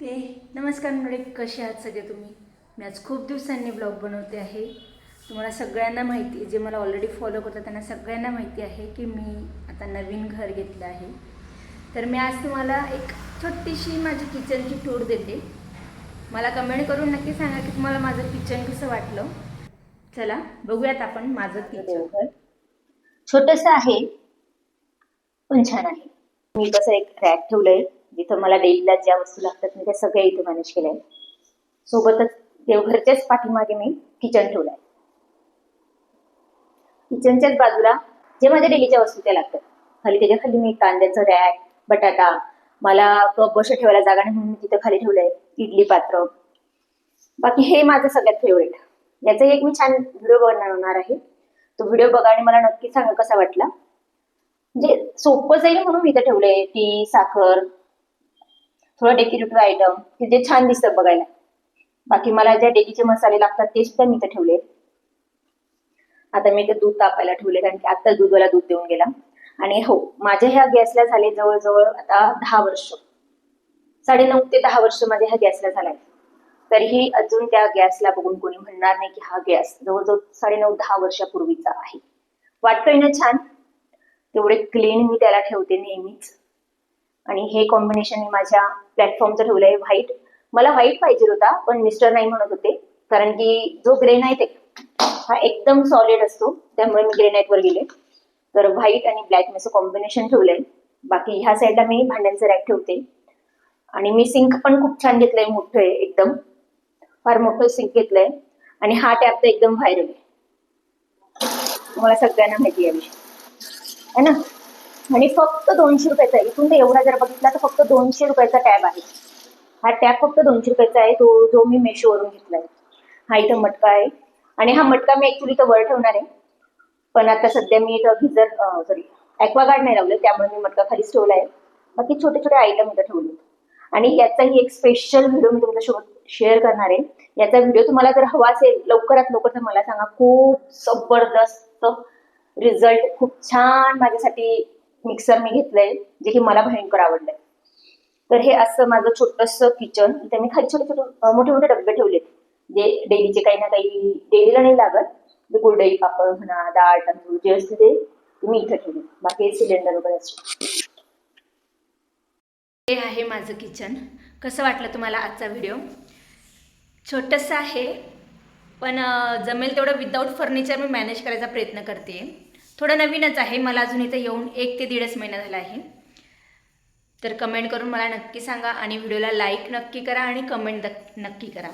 ते. नमस्कार मंडळी कसे आहात सगळे तुम्ही? मी आज खूप दिवसांनी ब्लॉग बनवते आहे. तुम्हाला सगळ्यांना माहिती जे मला ऑलरेडी फॉलो करतात त्यांना सगळ्यांना माहिती आहे की मी आता नवीन घर घेतलं आहे. तर मी आज तुम्हाला एक छोटीशी माझी किचनची टूर देते. मला कमेंट करून नक्की सांगा की तुम्हाला माझं किचन कसं वाटलं. चला बघूयात आपण माझं किचन छोटंसं आहे पण छान आहे. मी कसं एक रॅक ठेवलंय. जिथं मला डेलीला ज्या वस्तू लागतात मी त्या सगळ्या इथे मॅनेज केलंय सोबतच देवघरच्याच पाठीमागे मी किचन ठेवलंय. किचनच्याच बाजूला जे माझ्या डेलीच्या वस्तू त्या लागतात. खाली त्याच्याखाली मी कांद्याचं रॅक बटाटा मला कप बस ठेवायला जागा नाही म्हणून मी तिथं खाली ठेवलंय. इडली पात्र. बाकी हे माझं सगळ्यात फेवरेट याचा एक मी छान व्हिडिओ बनवणार आहे. तो व्हिडिओ बघा आणि मला नक्की सांगा कसा वाटला. म्हणजे सोपं जाईल म्हणून मी इथं ठेवलंय. ती साखर थोडं डेकोरेटिव्ह आयटम की जे छान दिसतं बघायला. बाकी मला ज्या डेकीचे मसाले लागतात ते सुद्धा मी इथे ठेवले आता मी इथे दूध तापायला ठेवले कारण की आता दूधवाला दूध देऊन गेला. आणि हो माझ्या ह्या गॅसला झाले जवळजवळ आता दहा वर्ष. साडे नऊ ते दहा वर्ष माझ्या ह्या गॅसला झालाय. तरीही अजून त्या गॅसला बघून कोणी म्हणणार नाही की हा गॅस जवळजवळ साडे नऊ दहा वर्षापूर्वीचा आहे. वाटतोय ना छान? तेवढे क्लीन मी त्याला ठेवते नेहमीच. आणि हे कॉम्बिनेशन मी माझ्या प्लॅटफॉर्मचं ठेवलंय व्हाईट मला व्हाईट पाहिजे होता पण मिस्टर नाही म्हणत होते. कारण की जो ग्रेनाईट आहे हा एकदम सॉलिड असतो. त्यामुळे मी ग्रेनाईट वर गेले. तर व्हाईट आणि ब्लॅक असं कॉम्बिनेशन ठेवलंय. बाकी ह्या साईडला मी भांड्यांचं रॅक ठेवते. आणि मी सिंक पण खूप छान घेतलंय मोठं आहे एकदम. फार मोठं सिंक घेतलंय. आणि हा टॅप तर एकदम व्हायरल आहे. मला सगळ्यांना माहिती आहे है ना? आणि फक्त दोनशे रुपयाचा आहे. इथून ते एवढा जर बघितला तर फक्त दोनशे रुपयाचा टॅब आहे. हा टॅब फक्त दोनशे रुपयाचा आहे. तो जो मी मेशोवरून घेतलाय. हा इथं मटका आहे. आणि हा मटका मी ऍक्च्युली इथं वर ठेवणार आहे. पण आता सध्या मी इथं गिझर सॉरी ॲक्वागार्ड नाही लावलं. त्यामुळे मी मटका खालीच ठेवला आहे. बाकी छोटे छोटे आयटम इथं ठेवले आणि याचाही एक स्पेशल व्हिडिओ मी तुमच्यासोबत शेअर करणार आहे. याचा व्हिडिओ तुम्हाला जर हवा असेल लवकरात लवकर तर मला सांगा. खूप जबरदस्त रिझल्ट खूप छान माझ्यासाठी मिक्सर मी घेतलंय जे की मला भयंकर आवडलंय. तर हे असं माझं छोटस किचन इथे मी खाली छोटे छोटे मोठे मोठे डबे ठेवलेत. जे डेलीचे काही ना काही डेलीला नाही लागत. जे कुरडई पापड म्हणा डाळ तांदूळ जे असते ते मी इथे ठेवले बाकी सिलेंडर वगैरे असतो हे आहे माझं किचन कसं वाटलं तुम्हाला आजचा व्हिडिओ छोटंसं आहे पण जमेल तेवढं विदाऊट फर्निचर मी मॅनेज करायचा प्रयत्न करते. थोडं नवीनच आहे. मला अजून इथं येऊन एक ते दीडच महिना झाला आहे. तर कमेंट करून मला नक्की सांगा आणि व्हिडिओला लाईक नक्की करा आणि कमेंट नक्की करा.